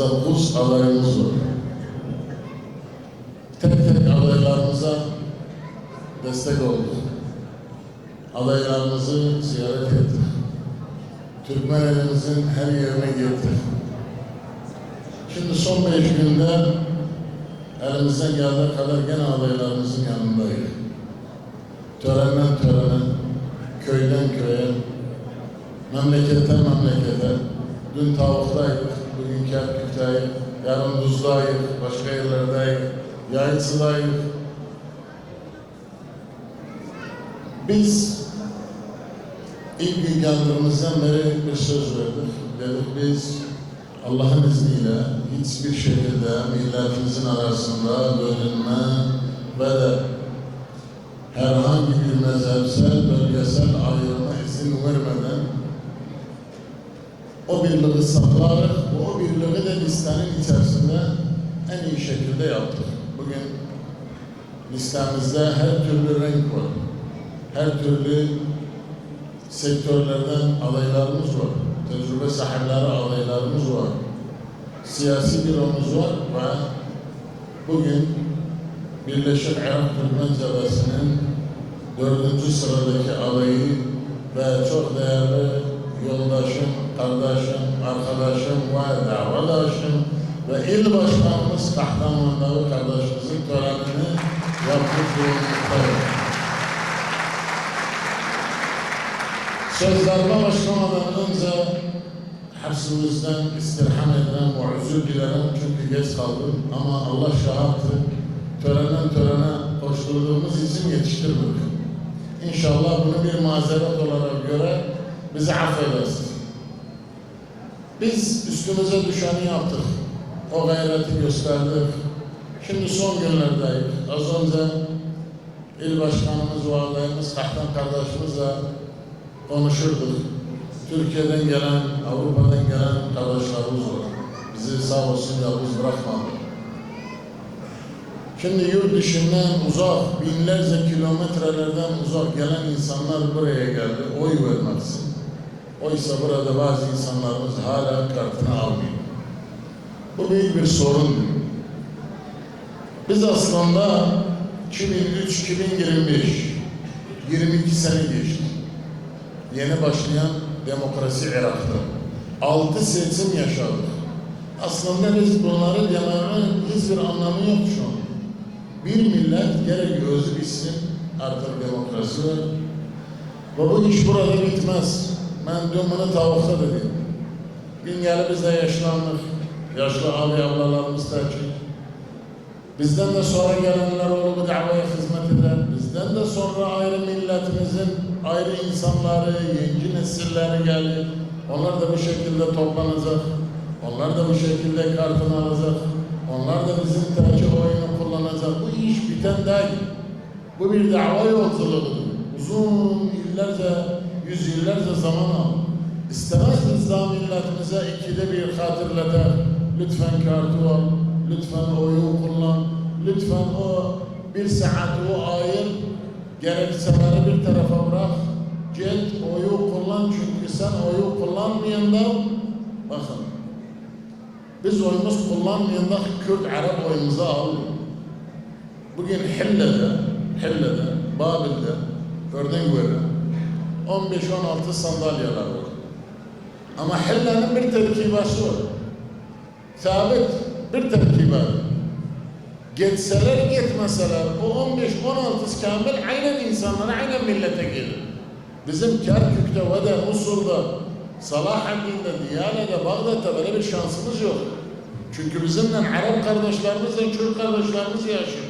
39 adayımız var. Tek tek adaylarımıza destek olduk. Adaylarımızı ziyaret ettik. Türkmen elimizin her yerine girdik. Şimdi son beş günde elimizden geldiği kadar gene adaylarımızın yanındayız. Törenden törene, köyden köye, memleketten memlekete. Dün tavuktaydık, bugün Kerkük'tayız, yarın Tuzla'yız, başka yerlerdeyiz, Yayıcı'dayız. Biz ilk gün geldiğimizden beri bir söz verdik. Dedik biz Allah'ın izniyle hiçbir şekilde milletimizin arasında bölünme ve de herhangi bir mezhepsel, bölgesel ayrıma izin vermeden o birliği sağlayarak o birliği de listenin içerisinde en iyi şekilde yaptık. Bugün listemizde her türlü renk var. Her türlü sektörlerden adaylarımız var. Tecrübe sahipleri adaylarımız var. Siyasi büromuz var ve bugün Birleşik Arap Türkmen Cebesi'nin dördüncü sıradaki adayı ve çok değerli yoldaşım, kardeşim, arkadaşım ve davadaşım ve il başkanımız Kahramandağı kardeşimizin törenini yapmış bulunmaktayız. Sözlerime başlamadan önce hepsimizden istirham ederim ve özür dilerim çünkü geç kaldım ama Allah şahattır. Törenden törene koşturduğumuz için yetiştirmedik. İnşallah bunu bir mazeret olarak göre bizi affedersin. Biz üstümüze düşeni yaptık. O gayreti gösterdik. Şimdi son günlerdeyiz. Az önce il başkanımız, validemiz, Kahtan kardeşimizle konuşurduk. Türkiye'den gelen, Avrupa'dan gelen kardeşlerimiz var. Bizi sağ olsun yalnız bırakmadı. Şimdi yurt dışından uzak, binlerce kilometrelerden uzak gelen insanlar buraya geldi, oy vermek için. Oysa burada bazı insanlarımız hala kartını almıyor. Bu büyük bir sorun. Biz aslında 2003-2025, 22 sene geçti. Yeni başlayan demokrasi Irak'ta. Altı seçim yaşadık. Aslında biz bunları demenin hiçbir anlamı yok şu an. Bir millet gerek özü bilsin artık demokrasi. Ve bu iş burada bitmez. Ben dün bunu tavukta dedim. Gün gelip biz de yaşlandık. Yaşlı abi ablalarımız tercih. Bizden de sonra gelenler olur bu davaya hizmet eder. Bizden de sonra ayrı milletimizin ayrı insanları, yeni nesilleri gelir. Onlar da bu şekilde toplanacak. Onlar da bu şekilde kartını alacak. Onlar da bizim tercih oyunu kullanacak. Bu iş biten değil. Bu bir dava yolculuğudur. Uzun yıllarca, yüzyıllarca zaman alır. İstemez biz daha milletimize ikide bir hatırlatar. Lütfen kartı al, lütfen oyu kullan, lütfen o bir saat o ayır, gerekçeleri bir tarafa bırak. Git oyu kullan çünkü sen oyu kullanmayanda bakın biz oyumuz kullanmayanda Kürt Arap oyumuzu alıyor. Bugün Hille'de, Hille'de, Babil'de örnek veriyorum. 15-16 sandalyeler var. Ama Hille'nin bir terkibası var. Sabit bir terkibat. Geçseler gitmeseler o 15-16 kamil aynen insanlara, aynen millete gelir. Bizim Kerkük'te ve de Musul'da, Salahaddin'de, Diyane'de, Bağdat'ta böyle bir şansımız yok. Çünkü bizimle Arap kardeşlerimizle Kürt kardeşlerimiz yaşıyor.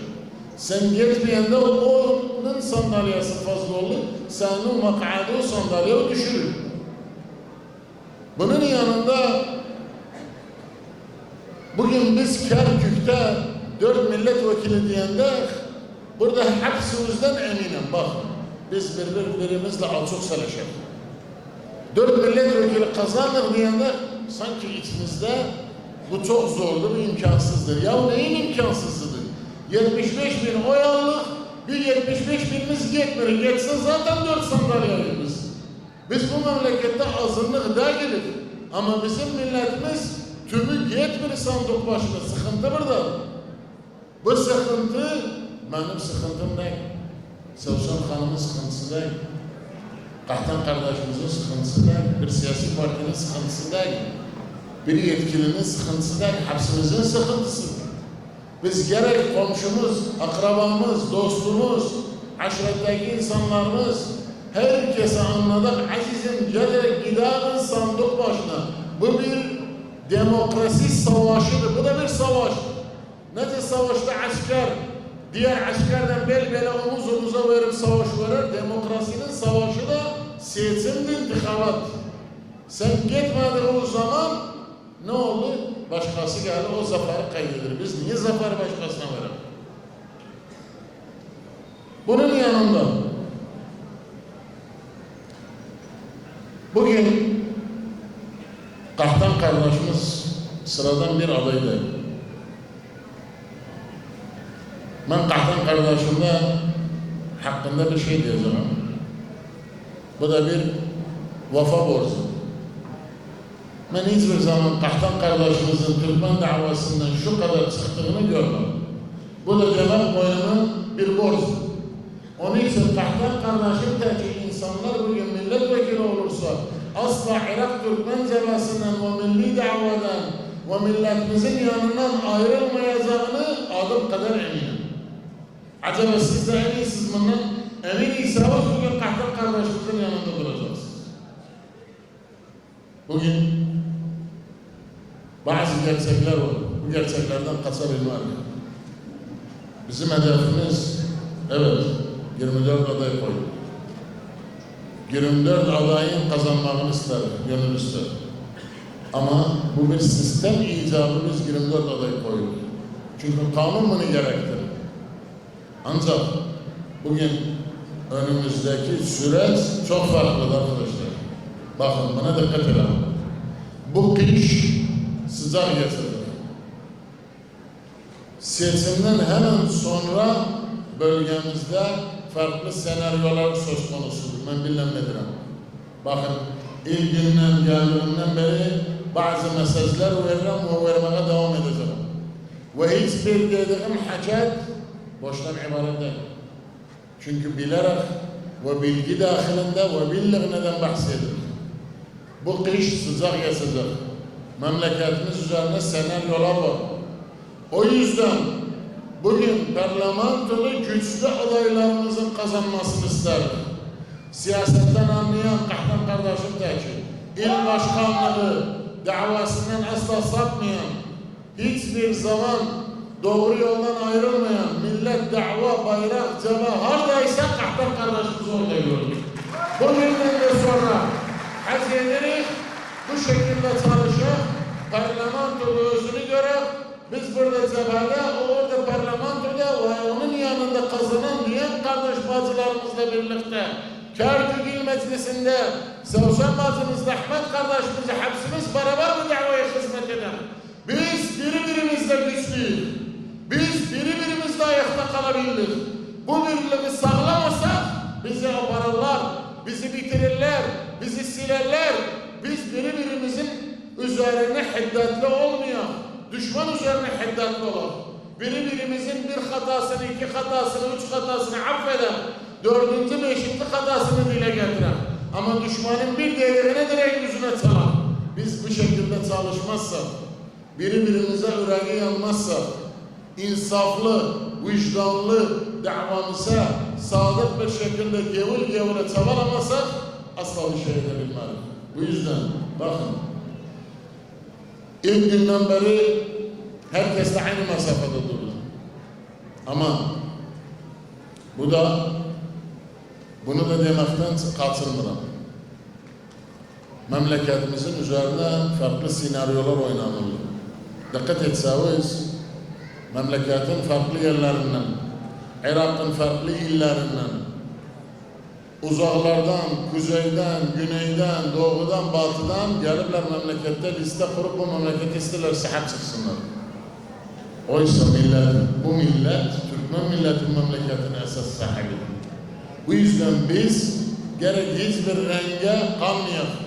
Sen gitmeyende onun sandalyesi fazla olur, senin makadı o sandalyeyi düşürür. Bunun yanında bugün biz Kerkük'te dört milletvekili diyende burada hepsimizden eminim bak biz birbirimizle alçak seleşir. Dört milletvekili kazanır diyende sanki içimizde bu çok zordur, imkansızdır. Ya neyin imkansızıdır? 75 bin oy aldık, Bir 75 binimiz yetmiyor. Yetse zaten 4 sandalyeliyiz. Biz bu memlekette azınlık gelir. Ama bizim milletimiz tümü yetmiyor sandık başına. Sıkıntı burada. Bu sıkıntı benim sıkıntım değil. Savuşan Hanım'ın sıkıntısı değil. Kahtan kardeşimizin sıkıntısı değil. Bir siyasi partinin sıkıntısı değil. Bir yetkilinin sıkıntısı değil. Hepsimizin sıkıntısı. Biz gerek komşumuz, akrabamız, dostumuz, aşiretteki insanlarımız herkese anladık. Azizim gelerek giderin sandık başına. Bu bir demokrasi savaşıdır. Bu da bir savaş. Nedir savaşta asker? Diğer askerden bel bele omuz omuza verip savaş verir. Demokrasinin savaşı da seçimdir, intikabat. Sen gitmediğin o zaman ne oldu? Başkası geldi o zaferi kaydedir. Biz niye zaferi başkasına verelim? Bunun yanında bugün Kahtan kardeşimiz sıradan bir adaydı. Ben Kahtan kardeşimde hakkında bir şey diyeceğim. Bu da bir vafa borcu. Ben hiçbir zaman Kahtan kardeşimizin Türkmen davasından şu kadar çıktığını görmedim. Bu da boyunun bir borcu. Onun için Kahtan kardeşimdeki insanlar bugün milletvekili olursa asla Irak Türkmen cebesinden ve milli davadan ve milletimizin yanından ayrılmayacağını adım kadar eminim. Acaba siz de en bundan? Emin iseniz bugün Kahtan kardeşimizin yanında duracaksınız. Bugün bazı gerçekler var. Bu gerçeklerden kaçabilmek. Bizim hedefimiz evet 24 aday koyduk. 24 adayın kazanmağını ister, gönül ister. Ama bu bir sistem icabı biz 24 aday koyduk. Çünkü kanun bunu gerektirir. Ancak bugün önümüzdeki süreç çok farklı arkadaşlar. Bakın bana dikkat edin. Bu kış sıcak getirir. Seçimden hemen sonra bölgemizde farklı senaryolar söz konusudur. Ben bilemedim. Bakın ilk günden geldiğimden beri bazı mesajlar veririm ve vermeye devam edeceğim. Ve hiçbir dediğim hacat boştan ibaret değil. Çünkü bilerek ve bilgi dahilinde ve billiğinden bahsedilir. Bu kış sıcak geçecek. Memleketimiz üzerine senaryolar var. O yüzden bugün parlamentoda güçlü adaylarımızın kazanmasını isterim. Siyasetten anlayan Kahtan kardeşim de ki, il başkanlığı davasından asla sapmayan, hiçbir zaman doğru yoldan ayrılmayan, millet dava, bayrak, ceba, haradaysa Kahtan kardeşimiz orada gördük. Bugünden de sonra haz ederiz, bu şekilde çalışır, parlamentoda özünü görür, biz burada cephede, o orada parlamentoda ve onun yanında kazanan diyen kardeş bacılarımızla birlikte Kerkük Meclisi'nde Savşan bacımızla Ahmet kardeşimizle hepsimiz beraber bu davaya hizmet eder. Biz birbirimizle güçlüyüz. Biz birbirimizle ayakta kalabiliriz. Bu birliği sağlamasak bizi apararlar, bizi bitirirler, bizi silerler. Biz birbirimizin üzerine hiddetli olmayan, düşman üzerine hiddetli olan, birbirimizin bir hatasını, iki hatasını, üç hatasını affeder, dördüncü, beşinci hatasını dile getiren, ama düşmanın bir değerini direkt yüzüne çalar. Biz bu şekilde çalışmazsak, birbirimize yüreği yanmazsak, insaflı, vicdanlı davamıza sadık bir şekilde gevul gevule çabalamasak asla bir şey edebilmeyiz. Bu yüzden bakın ilk günden beri herkes de aynı mesafede durdu. Ama bu da bunu da demekten kaçırmıram. Memleketimizin üzerine farklı senaryolar oynanıldı. Dikkat etseniz memleketin farklı yerlerinden, Irak'ın farklı illerinden, uzaklardan, kuzeyden, güneyden, doğudan, batıdan gelirler memlekette liste kurup bu memleketi isterler sahip çıksınlar. Oysa millet, bu millet, Türk Türkmen milletin memleketin esas sahibi. Bu yüzden biz gerek hiçbir renge kanmayalım.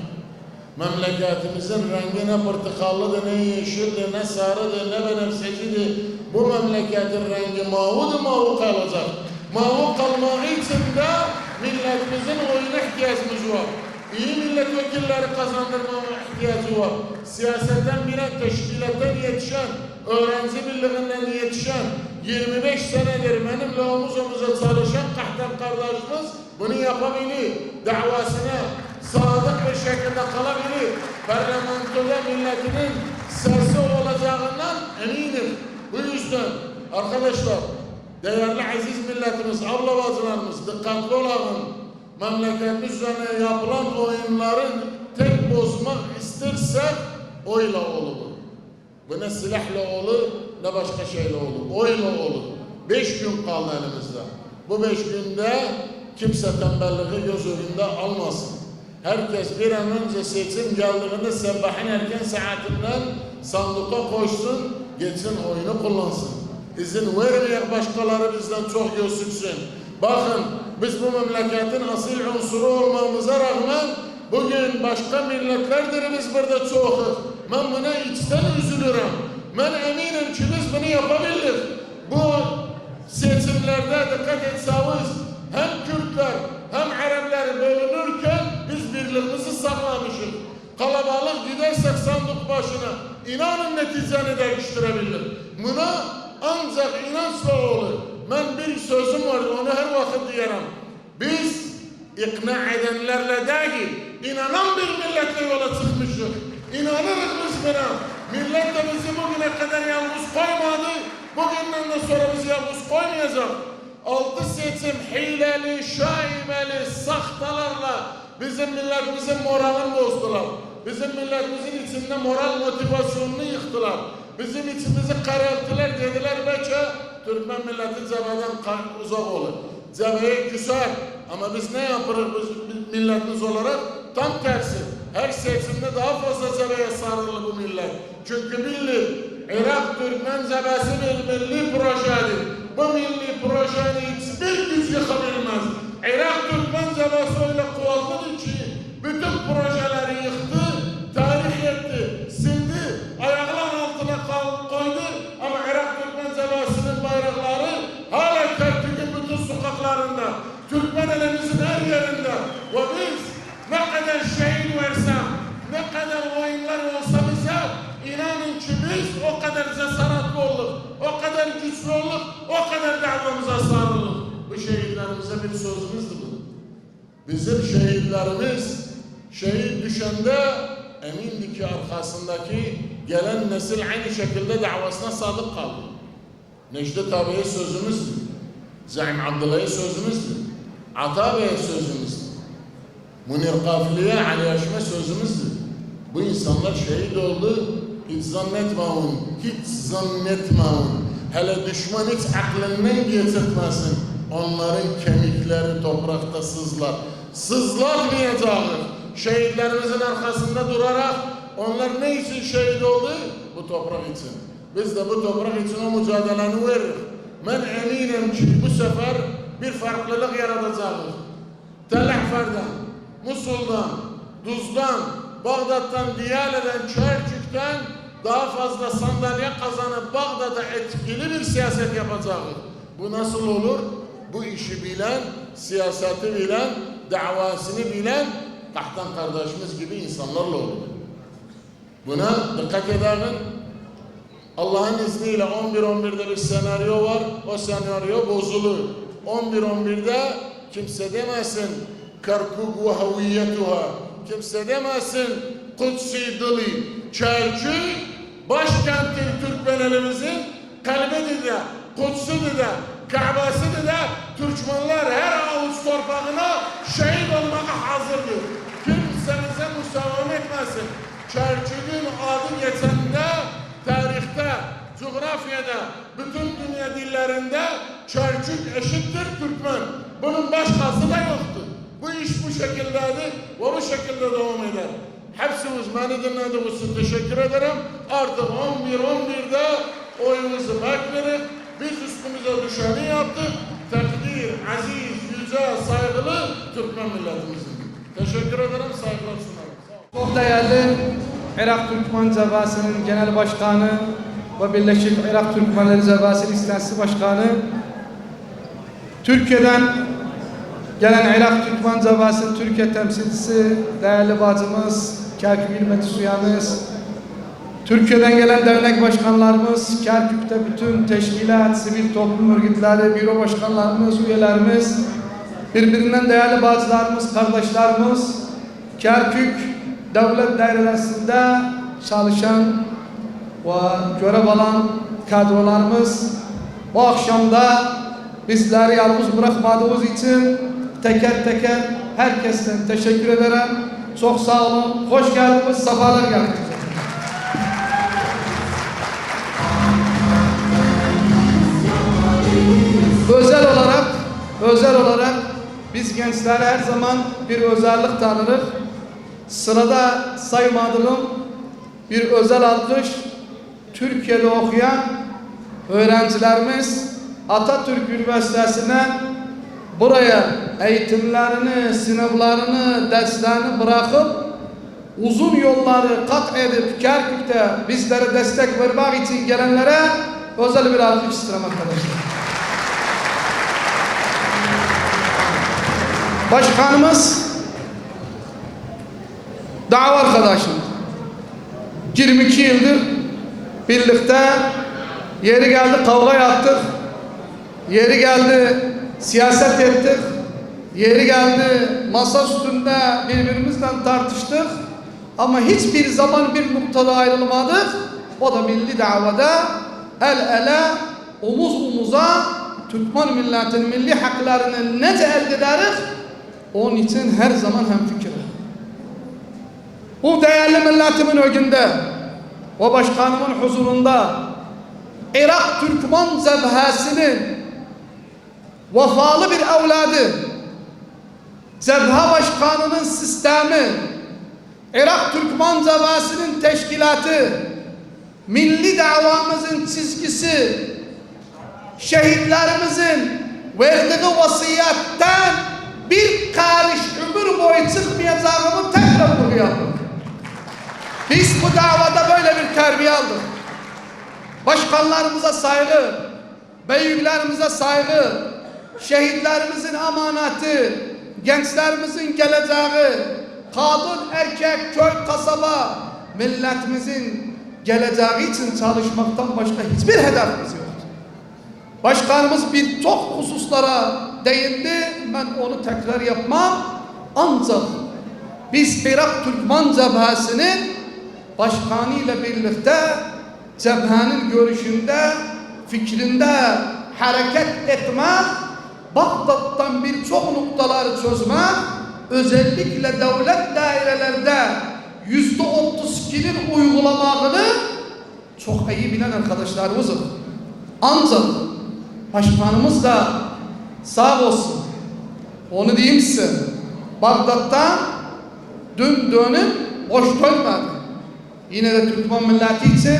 Memleketimizin rengi ne portakallıdır, ne yeşildir, ne sarıdır, ne benefsecidir. Bu memleketin rengi mavudur, mavu kalacak. Mavu kalmak için de milletimizin oyuna ihtiyacımız var. İyi milletvekilleri kazandırmama ihtiyacı var. Siyasetten bilen, teşkilattan yetişen, öğrenci birliğinden yetişen, 25 senedir benimle omuz omuza çalışan kahtem kardeşimiz bunu yapabilir. Davasına sadık bir şekilde kalabilir. Parlamentoda milletinin sesi olacağından eminim. Bu yüzden arkadaşlar, değerli aziz milletimiz, abla bacılarımız dikkatli olalım. Memleketimiz üzerine yapılan oyunların tek bozmak istersek oyla olur. Bu ne silahla olur ne başka şeyle olur. Oyla olur. Beş gün kaldı elimizde. Bu beş günde kimse tembelliği göz önünde almasın. Herkes bir an önce seçim geldiğinde sabahın erken saatinden sandıka koşsun, geçsin oyunu kullansın. İzin vermeyen başkaları bizden çok gözüksün. Bakın biz bu memleketin asil unsuru olmamıza rağmen bugün başka milletlerdir biz burada çoğuz. Ben buna içten üzülürüm. Ben eminim ki biz bunu yapabiliriz. Bu seçimlerde dikkat etseniz hem Kürtler hem Araplar bölünürken biz birliğimizi sağlamışız. Kalabalık gidersek sandık başına inanın neticeni değiştirebilir. Buna ancak inançla olur. Ben bir sözüm var onu her vakit diyelim. Biz ikna edenlerle değil, inanan bir milletle yola çıkmışız. İnanırız biz buna. Millet de bizi bugüne kadar yalnız koymadı. Bugünden de sonra bizi yalnız koymayacak. Altı seçim hileli, şaibeli, sahtalarla bizim milletimizin moralini bozdular. Bizim milletimizin içinde moral motivasyonunu yıktılar. Bizim içimizi kararttılar dediler belki Türkmen milleti cebeden uzak olur. Cebeye küser. Ama biz ne yaparız biz, milletimiz olarak? Tam tersi. Her seçimde daha fazla cebeye sarılır bu millet. Çünkü milli, Irak Türkmen cebesi bir milli projedir. Bu milli projeyi hiçbir güç yıkabilmez. Irak Türkmen cebesi öyle kuvvetlidir ki kadar cesaretli olduk, o kadar güçlü olduk, o kadar davamıza sarıldık. Bu şehitlerimize bir sözümüzdü bu. Bizim şehitlerimiz şehit düşende emindi ki arkasındaki gelen nesil aynı şekilde davasına sadık kaldı. Necdet abiye sözümüzdü. Zaim Abdullah'a sözümüzdü. Ata Bey'e sözümüzdü. Munir Kafili'ye Ali Yaşm'a sözümüzdü. Bu insanlar şehit oldu. Hiç zannetmeyin, hiç zannetmeyin. Hele düşman hiç aklından getirtmesin. Onların kemikleri toprakta sızlar. Sızlatmayacağız. Şehitlerimizin arkasında durarak onlar ne için şehit oldu? Bu toprak için. Biz de bu toprak için o mücadeleni veririz. Ben eminim ki bu sefer bir farklılık yaratacağız. Tel Ahfar'dan, Musul'dan, Duz'dan, Bağdat'tan, Diyale'den, Çerçük'ten daha fazla sandalye kazanıp Bağdat'a etkili bir siyaset yapacağız. Bu nasıl olur? Bu işi bilen, siyaseti bilen, davasını bilen Kahtan kardeşimiz gibi insanlarla olur. Buna dikkat edelim. Allah'ın izniyle 11-11'de bir senaryo var. O senaryo bozulur. 11-11'de kimse demesin Kerkuk ve haviyetuha. Kimse demesin Kutsi Dili. Çerçük başkenti Türkmenlerimizin kalbidir de, Kutsu'dur da, Kabe'sidir de Türkmenler her avuç torpağına şehit olmaya hazırdır. Kimse bize müsaade etmesin. Çerçük'ün adı geçende tarihte, coğrafyada, bütün dünya dillerinde Çerçük eşittir Türkmen. Bunun başkası da yoktur. Bu iş bu şekildedir ve bu şekilde devam eder. Hepsiniz beni dinlediğiniz için teşekkür ederim. Artık 11-11'de oyunuzu bekleriz. Biz üstümüze düşeni yaptık. Takdir, aziz, yüce, saygılı Türkmen milletimizin. Teşekkür ederim, saygılar sunarım. Çok değerli Irak Türkmen Cebasi'nin Genel Başkanı ve Birleşik Irak Türkmenleri Cebasi İstensi Başkanı Türkiye'den gelen Irak Türkmen Cebasi'nin Türkiye temsilcisi değerli bacımız Kerkük Meclis üyemiz Türkiye'den gelen dernek başkanlarımız, Kerkük'te bütün teşkilat, sivil toplum örgütleri, büro başkanlarımız, üyelerimiz, birbirinden değerli bacılarımız, kardeşlerimiz, Kerkük devlet dairelerinde çalışan ve görev alan kadrolarımız bu akşamda bizleri yalnız bırakmadığınız için teker teker herkesten teşekkür ederim. Çok sağ olun. Hoş geldiniz. Sefalar geldiniz. özel olarak özel olarak biz gençlere her zaman bir özellik tanırız. Sırada saymadığım bir özel alkış Türkiye'de okuyan öğrencilerimiz Atatürk Üniversitesi'ne buraya eğitimlerini, sınavlarını, derslerini bırakıp uzun yolları kat edip Kerkük'te bizlere destek vermek için gelenlere özel bir alkış isterim arkadaşlar. Başkanımız dava arkadaşım. 22 yıldır birlikte yeri geldi kavga yaptık. Yeri geldi siyaset ettik. Yeri geldi masa üstünde birbirimizle tartıştık. Ama hiçbir zaman bir noktada ayrılmadık. O da milli davada el ele omuz omuza Türkmen milletinin milli haklarını nece elde ederiz? Onun için her zaman hemfikir. Bu değerli milletimin önünde, o başkanımın huzurunda Irak Türkmen zebhasının vefalı bir evladı, zebha başkanının sistemi, Irak Türkmen zebhasının teşkilatı, milli davamızın çizgisi, şehitlerimizin verdiği vasiyetten bir karış ömür boyu çıkmayacağımı tekrar vurguluyorum. Biz bu davada böyle bir terbiye aldık. Başkanlarımıza saygı, büyüklerimize saygı, şehitlerimizin amanatı, gençlerimizin geleceği, kadın, erkek, köy, kasaba, milletimizin geleceği için çalışmaktan başka hiçbir hedefimiz yok. Başkanımız birçok hususlara değindi. Ben onu tekrar yapmam. Ancak biz Irak Türkmen Cebhası'nın başkanı ile birlikte cebhenin görüşünde, fikrinde hareket etmek, Bağdat'tan birçok noktaları çözmek, özellikle devlet dairelerde yüzde otuz ikinin uygulamasını çok iyi bilen arkadaşlarımızdır. Ancak başkanımız da sağ olsun. Onu diyeyim size. Bağdat'ta dün dönüp boş dönmedi. Yine de Türkmen milleti için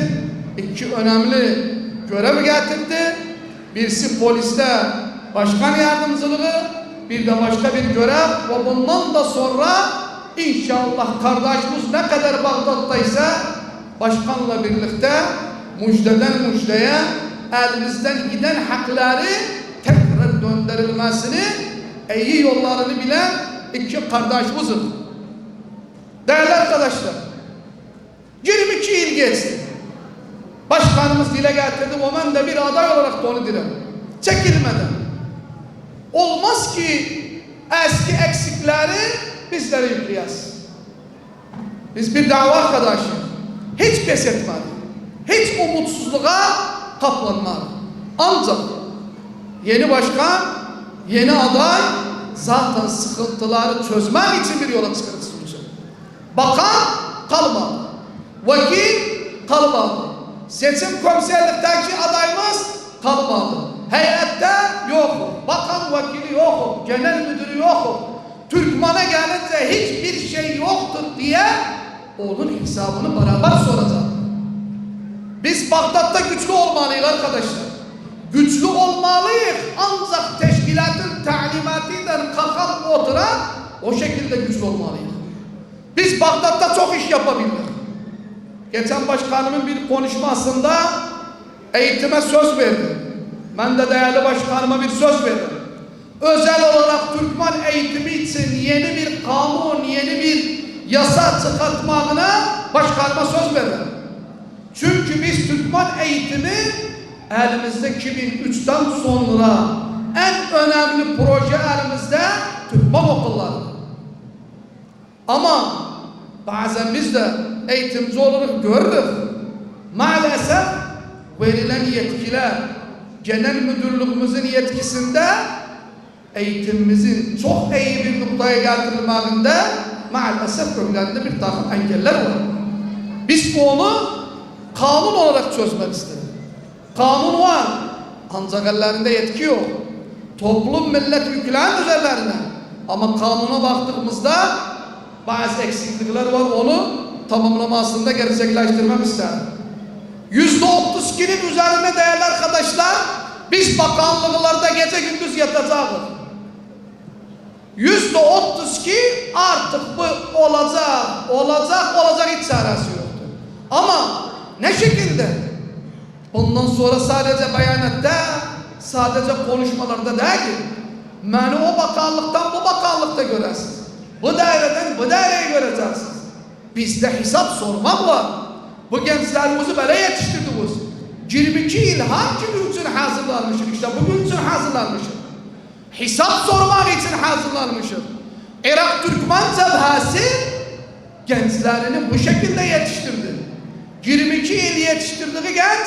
iki önemli görev getirdi. Birisi poliste başkan yardımcılığı, bir de başka bir görev ve bundan da sonra inşallah kardeşimiz ne kadar Bağdat'taysa başkanla birlikte müjdeden müjdeye elimizden giden hakları tekrar döndürülmesini iyi yollarını bilen iki kardeşimizim. Değerli arkadaşlar, 22 yıl geçti. Başkanımız dile getirdi, o ben de bir aday olarak da onu dilerim. Çekilmeden. Olmaz ki eski eksikleri bizlere yükleyesin. Biz bir dava arkadaşı. Hiç pes etmedik. Hiç umutsuzluğa kaplanmadık. Ancak yeni başkan, yeni aday zaten sıkıntıları çözmek için bir yola çıkarız. Bakan kalmadı. Vekil kalmadı. Seçim komiserlikteki adayımız kalmadı. Heyette yok. Bakan vekili yok. Genel müdürü yok. Türkmen'e gelince hiçbir şey yoktur diye onun hesabını beraber soracak. Biz Bağdat'ta güçlü olmalıyız arkadaşlar. güçlü olmalıyız. Ancak teşkilatın talimatıyla kalkan oturan o şekilde güçlü olmalıyız. Biz Bağdat'ta çok iş yapabildik. Geçen başkanımın bir konuşmasında eğitime söz verdi. Ben de değerli başkanıma bir söz verdim. Özel olarak Türkmen eğitimi için yeni bir kanun, yeni bir yasa çıkartmağına başkanıma söz verdim. Çünkü biz Türkmen eğitimi elimizde 2003'ten sonra en önemli proje elimizde Türkmen okulları. Ama bazen biz de eğitimci olarak görürüz. Maalesef verilen yetkiler genel müdürlüğümüzün yetkisinde eğitimimizin çok iyi bir noktaya getirilmesinde maalesef önlerinde bir takım engeller var. Biz bunu kanun olarak çözmek istedik. Kanun var. Ancak ellerinde yetki yok. Toplum millet yükleyen üzerlerine. Ama kanuna baktığımızda bazı eksiklikler var. Onu tamamlamasında gerçekleştirmek isterim. Yüzde otuz kinin üzerine değerli arkadaşlar biz bakanlıklarda gece gündüz yatacağız. Yüzde otuz ki artık bu olacak, olacak, olacak hiç çaresi yoktur. Ama ne şekilde? Bundan sonra sadece beyanette, sadece konuşmalarda değil. Beni o bakanlıktan bu bakanlıkta göresiniz. Bu daireden bu daireyi göreceksiniz. Bizde hesap sormak var. Bu gençlerimizi böyle yetiştirdiniz. 22 yıl hangi gün için hazırlanmışım? İşte bugün için hazırlanmışım. Hesap sormak için hazırlanmışım. Irak Türkmen Cebhası gençlerini bu şekilde yetiştirdi. 22 yıl yetiştirdiği genç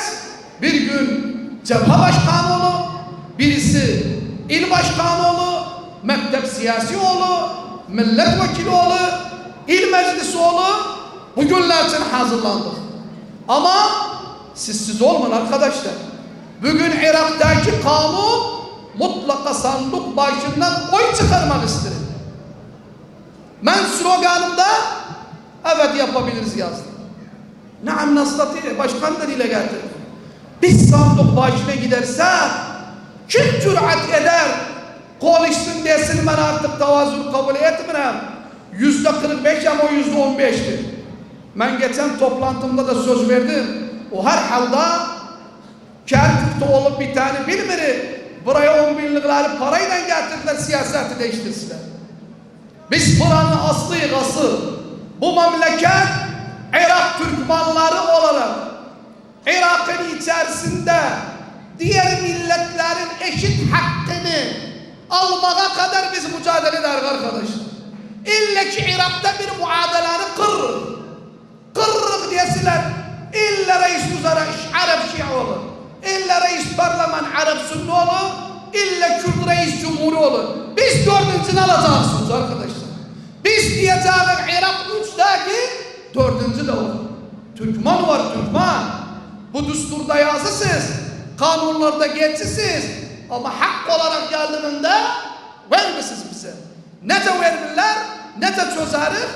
bir gün cephe başkanı olur, birisi il başkanı olur, mektep siyasi olur, milletvekili olur, il meclisi olur. Bu günler için hazırlandık. Ama siz siz olmayın arkadaşlar. Bugün Irak'taki kanun mutlaka sandık başından oy çıkarmak isterim. Ben sloganımda evet yapabiliriz yazdım. Naam nastati başkan da dile getirdi. Biz sandık başına gidersek kim cüret eder konuşsun desin ben artık tavazun kabul etmirem. Yüzde 45 ama o yüzde 15'tir. Ben geçen toplantımda da söz verdim. O her halda Kerkük'te olup bir tane bilmiri buraya on binlikleri parayla getirdiler siyaseti değiştirsinler. Biz buranın aslı asıl bu memleket Irak Türkmenleri olarak Irak'ın içerisinde diğer milletlerin eşit hakkını almaya kadar biz mücadele ederiz arkadaşlar. İlle ki Irak'ta bir muadeleleri kırırız. Kırırız diyesinler. İlla reis uzara Arap Şia olur. İlla reis parlaman Arap Sünni olur. İlla Kürt reis Cumhuri olur. Biz dördüncünü alacaksınız arkadaşlar. Biz diyeceğiz Irak üçteki dördüncü de olur. Türkmen var Türkmen. Bu düsturda yazısız. Kanunlarda geçisiz. Ama hak olarak geldiğinde vermişsiniz bize. Ne de verirler ne de çözeriz.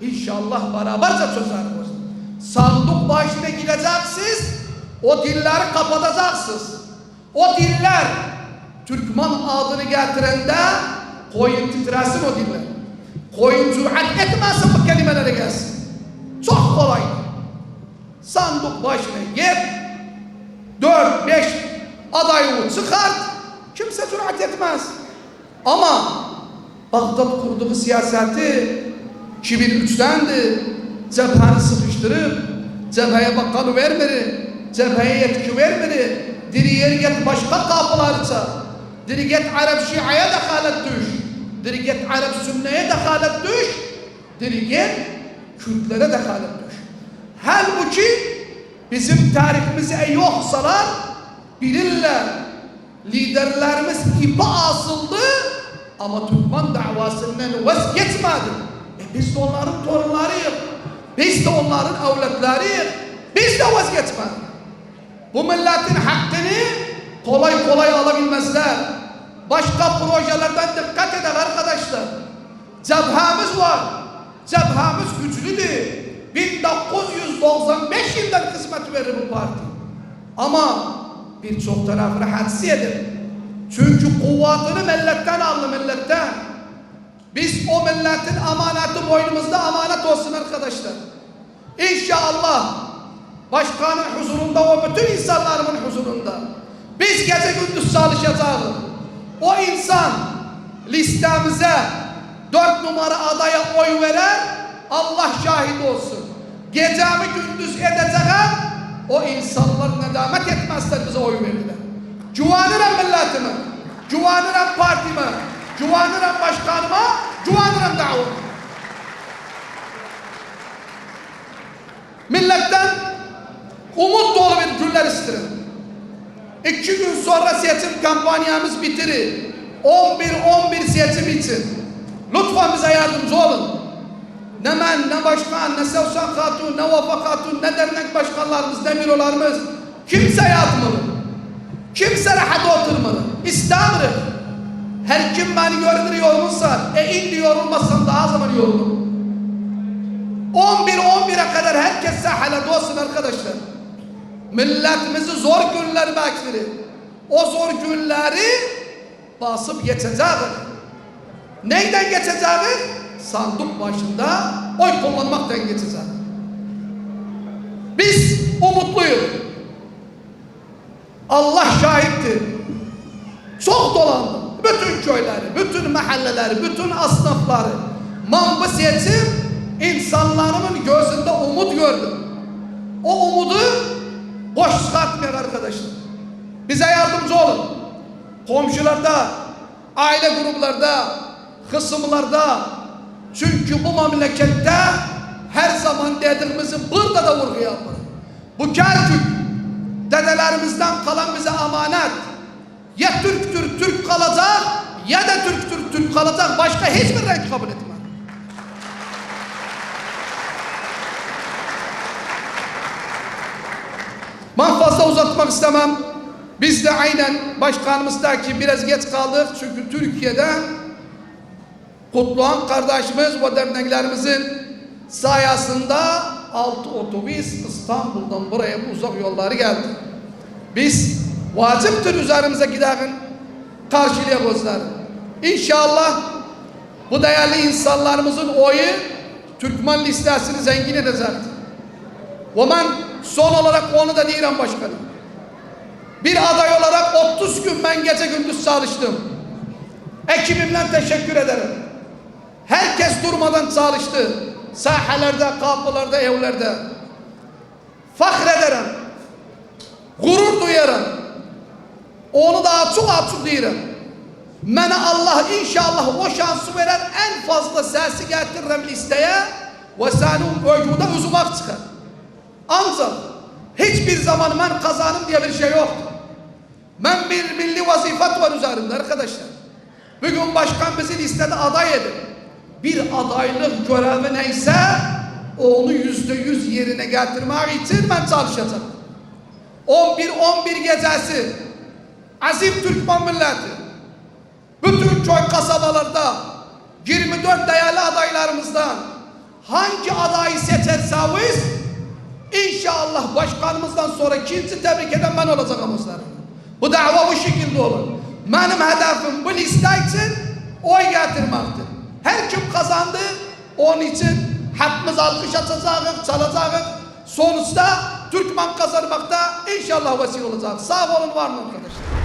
İnşallah beraberce çözeriz. Sandık başına gideceksiniz. O dilleri kapatacaksınız. O diller Türkmen adını getirende koyun titresin o diller. Koyun cüret etmesin bu kelimelere gelsin. Çok kolay. Sandık başına git. Dört, beş adayını çıkart. Kimse cüret etmez. Ama Bağdat kurduğu siyaseti 2003'tendi. Cepheni sıkıştırıp cepheye bakanı vermedi. Cepheye yetki vermedi. Diri yeri get başka kapıları çal. Diri get Arap Şia'ya dehalet düş. Diri get Arap Sünne'ye dehalet düş. Diri get Kürtlere dehalet düş. Halbuki bizim tarihimizi iyi okusalar bilirler. Liderlerimiz ipi asıldı ama Türkmen davasından vazgeçmedi. E biz de onların torunlarıyız. Biz de onların evlatlarıyız. Biz de vazgeçmedik. Bu milletin hakkını kolay kolay alabilmezler. Başka projelerden dikkat edin arkadaşlar. Cebhamiz var. Cebhamiz güçlüdür. 1995 yıldan hizmet verir bu parti. Ama birçok tarafını hadsi eder. Çünkü kuvvetini milletten aldı milletten. Biz o milletin amanatı boynumuzda amanet olsun arkadaşlar. İnşallah başkanın huzurunda o bütün insanların huzurunda biz gece gündüz çalışacağız. O insan listemize dört numara adaya oy verer Allah şahit olsun. Gecemi gündüz edeceğim o insanlar nedamet etmezler bize oy verdiler. Güvenirim milletime, güvenirim partime, güvenirim başkanıma, güvenirim davet. Milletten umut dolu bir günler isterim. İki gün sonra seçim kampanyamız bitirir. 11-11 seçim için. Lütfen bize yardımcı olun. Ne ben, ne başkan, ne Sevsan Hatun, ne Vafa Hatun, ne dernek başkanlarımız, ne bürolarımız kimse yatmalı. Kimse rahat oturmalı. İstemirik. Her kim beni görünür yorulmuşsa, e indi yorulmazsam daha zaman yorulurum. 11-11'e kadar herkes sahalede olsun arkadaşlar. Milletimizi zor günler bekliyor. O zor günleri basıp geçeceğiz. Neyden geçeceğiz? Sandık başında oy kullanmaktan geçeceğiz. Biz umutluyuz. Allah şahittir. Çok dolandım. Bütün köyleri, bütün mahalleleri, bütün asnafları. Mambı seçim insanlarımın gözünde umut gördüm. O umudu boş çıkartmıyor arkadaşlar. Bize yardımcı olun. Komşularda, aile gruplarda, kısımlarda. Çünkü bu memlekette her zaman dediğimizi burada da vurgu yapar. Bu Kerkük dedelerimizden kalan bize amanet. Ya Türktür Türk kalacak ya da Türktür Türk kalacak. Başka hiçbir renk kabul etmez. Ben fazla uzatmak istemem. Biz de aynen başkanımızdaki biraz geç kaldık. Çünkü Türkiye'den Kutluhan kardeşimiz ve derneklerimizin sayesinde altı otobüs İstanbul'dan buraya bu uzak yolları geldi. Biz vaciptir üzerimize giderin karşıya gözler. İnşallah bu değerli insanlarımızın oyu Türkmen listesini zengin edecektir. Ve ben son olarak onu da diyeyim başkanım. Bir aday olarak 30 gün ben gece gündüz çalıştım. Ekibimle teşekkür ederim. Herkes durmadan çalıştı. Sahelerde, kapılarda, evlerde. Fakrederim. Gurur duyarım. Onu da açık açık diyorum. Bana Allah inşallah o şansı verer en fazla sesi getiririm listeye ve senin vücuda uzumak çıkar. Ancak hiçbir zaman ben kazanım diye bir şey yoktu. Ben bir milli vazifet var üzerimde arkadaşlar. Bugün başkan bizi listede aday edin. Bir adaylık görevi neyse onu yüzde yüz yerine getirmek için ben çalışacağım. 11-11 gecesi Azim Türkmen milleti bütün köy kasabalarda 24 değerli adaylarımızdan hangi adayı seçerseniz İnşallah başkanımızdan sonra ikinci tebrik eden ben olacağım onlara. Bu dava bu şekilde olur. Benim hedefim bu liste için oy getirmektir. Her kim kazandı onun için hepimiz alkış atacağız, çalacağız. Sonuçta Türkmen kazanmakta inşallah vesile olacak. Sağ olun var mı arkadaşlar?